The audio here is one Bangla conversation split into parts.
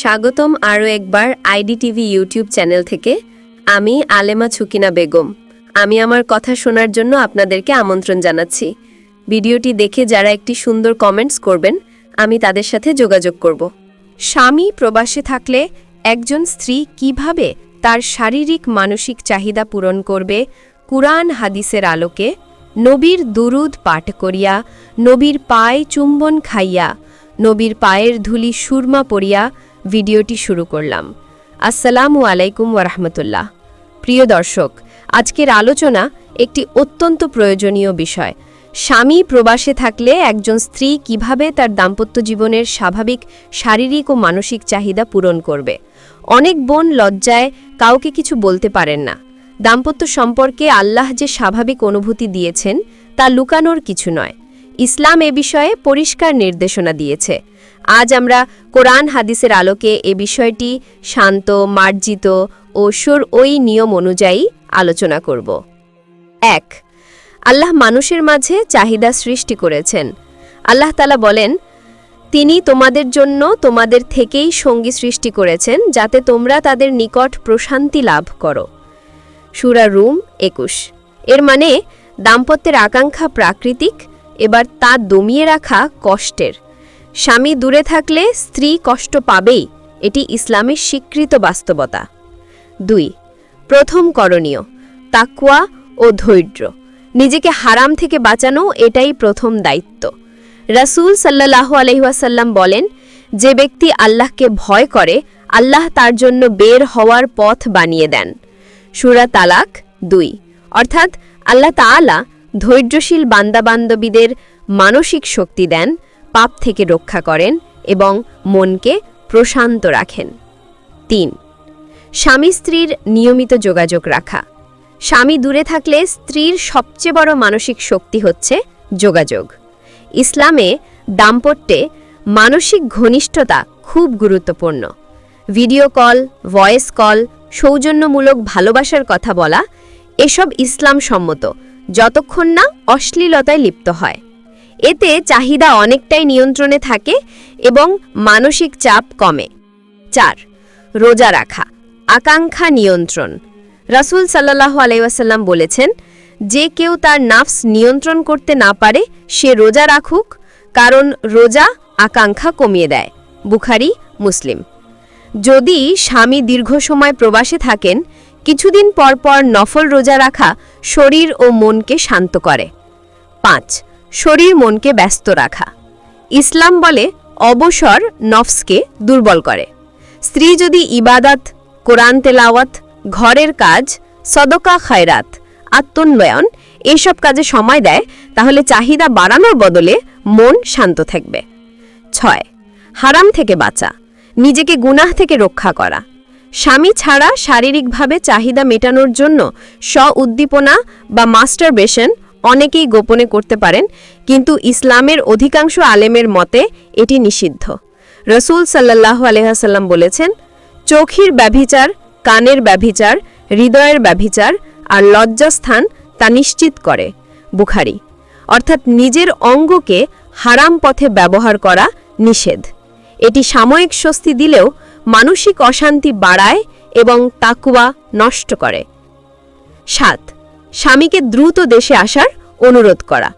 স্বাগতম আরও একবার আইডি টিভি ইউটিউব চ্যানেল থেকে। আমি আলেমা ছুকিনা বেগম। আমি আমার কথা শোনার জন্য আপনাদেরকে আমন্ত্রণ জানাচ্ছি। ভিডিওটি দেখে যারা একটি সুন্দর কমেন্টস করবেন, আমি তাদের সাথে যোগাযোগ করব। স্বামী প্রবাসে থাকলে একজন স্ত্রী কীভাবে তার শারীরিক মানসিক চাহিদা পূরণ করবে, কুরআন হাদিসের আলোকে নবীর দুরুদ পাঠ করিয়া, নবীর পায়ে চুম্বন খাইয়া, নবীর পায়ের ধুলি সুরমা পড়িয়া ভিডিওটি শুরু করলাম। আসসালামু আলাইকুম ওরহমতুল্লাহ প্রিয় দর্শক, আজকের আলোচনা একটি অত্যন্ত প্রয়োজনীয় বিষয়। স্বামী প্রবাসে থাকলে একজন স্ত্রী কীভাবে তার দাম্পত্য জীবনের স্বাভাবিক, শারীরিক ও মানসিক চাহিদা পূরণ করবে? অনেক বোন লজ্জায় কাউকে কিছু বলতে পারেন না। দাম্পত্য সম্পর্কে আল্লাহ যে স্বাভাবিক অনুভূতি দিয়েছেন, তা লুকানোর কিছু নয়। ইসলাম এ বিষয়ে পরিষ্কার নির্দেশনা দিয়েছে। আজ আমরা কোরআন হাদিসের আলোকে এ বিষয়টি শান্ত, মার্জিত ও সুর ওই নিয়ম অনুযায়ী আলোচনা করব। এক, আল্লাহ মানুষের মাঝে চাহিদা সৃষ্টি করেছেন। আল্লাহ তালা বলেন, তিনি তোমাদের জন্য তোমাদের থেকেই সঙ্গী সৃষ্টি করেছেন যাতে তোমরা তাদের নিকট প্রশান্তি লাভ করো। সুরা রুম একুশ। এর মানে দাম্পত্যের আকাঙ্ক্ষা প্রাকৃতিক, এবার তা দমিয়ে রাখা কষ্টের। স্বামী দূরে থাকলে স্ত্রী কষ্ট পাবেই, এটি ইসলামের স্বীকৃত বাস্তবতা। দুই, প্রথম করণীয়, তাকুয়া ও ধৈর্য। নিজেকে হারাম থেকে বাঁচানো এটাই প্রথম দায়িত্ব। রাসূল সাল্লাহ আলহিহাসাল্লাম বলেন, যে ব্যক্তি আল্লাহকে ভয় করে, আল্লাহ তার জন্য বের হওয়ার পথ বানিয়ে দেন। সুরা তালাক দুই, অর্থাৎ আল্লাহ তাআলা ধৈর্যশীল বান্দাবান্ধবীদের মানসিক শক্তি দেন পাপ থেকে রক্ষা করেন এবং মনকে প্রশান্ত রাখেন। তিন, স্বামী স্ত্রীর নিয়মিত যোগাযোগ রাখা। স্বামী দূরে থাকলে স্ত্রীর সবচেয়ে বড় মানসিক শক্তি হচ্ছে যোগাযোগ। ইসলামে দাম্পত্যে মানসিক ঘনিষ্ঠতা খুব গুরুত্বপূর্ণ। ভিডিও কল, ভয়েস কল, সৌজন্যমূলক ভালোবাসার কথা বলা, এসব ইসলাম সম্মত যতক্ষণ না অশ্লীলতায় লিপ্ত হয়। এতে চাহিদা অনেকটাই নিয়ন্ত্রণে থাকে এবং মানসিক চাপ কমে। চার, রোজা রাখা, আকাঙ্ক্ষা নিয়ন্ত্রণ। রাসূল সাল্লাহ আলাইসাল্লাম বলেছেন, যে কেউ তার নাফস নিয়ন্ত্রণ করতে না পারে, সে রোজা রাখুক, কারণ রোজা আকাঙ্ক্ষা কমিয়ে দেয়। বুখারি, মুসলিম। যদি স্বামী দীর্ঘ সময় প্রবাসে থাকেন, কিছুদিন পর পর নফল রোজা রাখা শরীর ও মনকে শান্ত করে। পাঁচ শরীর মনকে ব্যস্ত রাখা। ইসলাম বলে, অবসর নফসকে দুর্বল করে। স্ত্রী যদি ইবাদত, কোরআন তেলাওয়াত, ঘরের কাজ, সদকা, খায়রাত, আত্মোন্নয়ন এসব কাজে সময় দেয়, তাহলে চাহিদা বাড়ানোর বদলে মন শান্ত থাকবে। ছয়, হারাম থেকে বাঁচা। নিজেকে গুনাহ থেকে রক্ষা করা। স্বামী ছাড়া শারীরিকভাবে চাহিদা মেটানোর জন্য স্ব উদ্দীপনা বা মাস্টারবেশন অনেকেই গোপনে করতে পারেন, কিন্তু ইসলামের অধিকাংশ আলেমের মতে এটি নিষিদ্ধ। রসুল সাল্লাহ আলহাসাল্লাম বলেছেন, চোখের ব্যভিচার, কানের ব্যভিচার, হৃদয়ের ব্যভিচার আর লজ্জাস্থান তা নিশ্চিত করে, বুখারি। অর্থাৎ নিজের অঙ্গকে হারাম পথে ব্যবহার করা নিষেধ। এটি সাময়িক স্বস্তি দিলেও মানসিক অশান্তি বাড়ায় এবং তাকুয়া নষ্ট করে। সাত, স্বামীকে দ্রুত দেশে আসার অনুরোধ করা।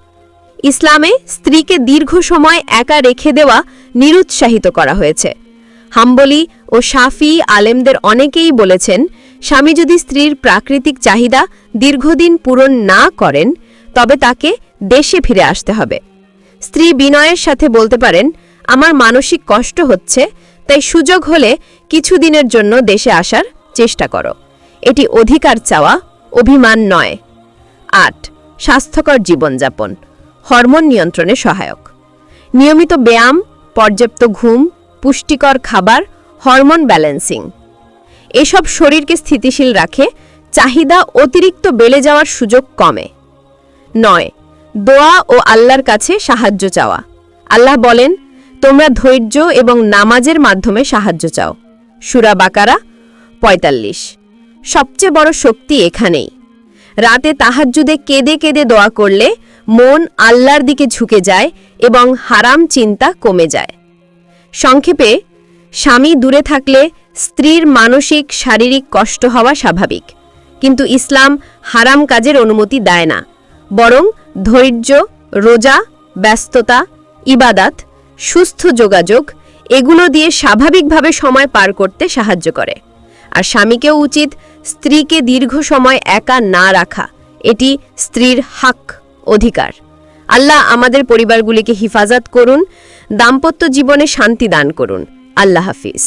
ইসলামে স্ত্রীকে দীর্ঘ সময় একা রেখে দেওয়া নিরুৎসাহিত করা হয়েছে। হাম্বলি ও শাফি আলেমদের অনেকেই বলেছেন, স্বামী যদি স্ত্রীর প্রাকৃতিক চাহিদা দীর্ঘদিন পূরণ না করেন, তবে তাকে দেশে ফিরে আসতে হবে। স্ত্রী বিনয়ের সাথে বলতে পারেন, আমার মানসিক কষ্ট হচ্ছে, তাই সুযোগ হলে কিছুদিনের জন্য দেশে আসার চেষ্টা করো। এটি অধিকার চাওয়া, অভিমান নয়। আট স্বাস্থ্যকর জীবনযাপন, হরমোন নিয়ন্ত্রণে সহায়ক। নিয়মিত ব্যায়াম, পর্যাপ্ত ঘুম, পুষ্টিকর খাবার, হরমোন ব্যালেন্সিং। এসব শরীরকে স্থিতিশীল রাখে, চাহিদা অতিরিক্ত বেড়ে যাওয়ার সুযোগ কমে। নয়, দোয়া ও আল্লাহর কাছে সাহায্য চাওয়া। আল্লাহ বলেন, তোমরা ধৈর্য এবং নামাজের মাধ্যমে সাহায্য চাও। সুরা বাকারা পঁয়তাল্লিশ। সবচেয়ে বড় শক্তি এখানেই। রাতে তাহাজ্জুদে কেঁদে কেঁদে দোয়া করলে মন আল্লাহর দিকে ঝুঁকে যায় এবং হারাম চিন্তা কমে যায়। সংক্ষেপে, স্বামী দূরে থাকলে স্ত্রীর মানসিক, শারীরিক কষ্ট হওয়া স্বাভাবিক। কিন্তু ইসলাম হারাম কাজের অনুমতি দেয় না। বরং ধৈর্য, রোজা, ব্যস্ততা, ইবাদাত, সুস্থ যোগাযোগ, এগুলো দিয়ে স্বাভাবিকভাবে সময় পার করতে সাহায্য করে। আর স্বামীকেও উচিত স্ত্রীকে দীর্ঘ সময় একা না রাখা। এটি স্ত্রীর হাক, অধিকার। আল্লাহ আমাদের পরিবারগুলিকে হেফাজত করুন, দাম্পত্য জীবনে শান্তি দান করুন। আল্লাহ হাফিজ।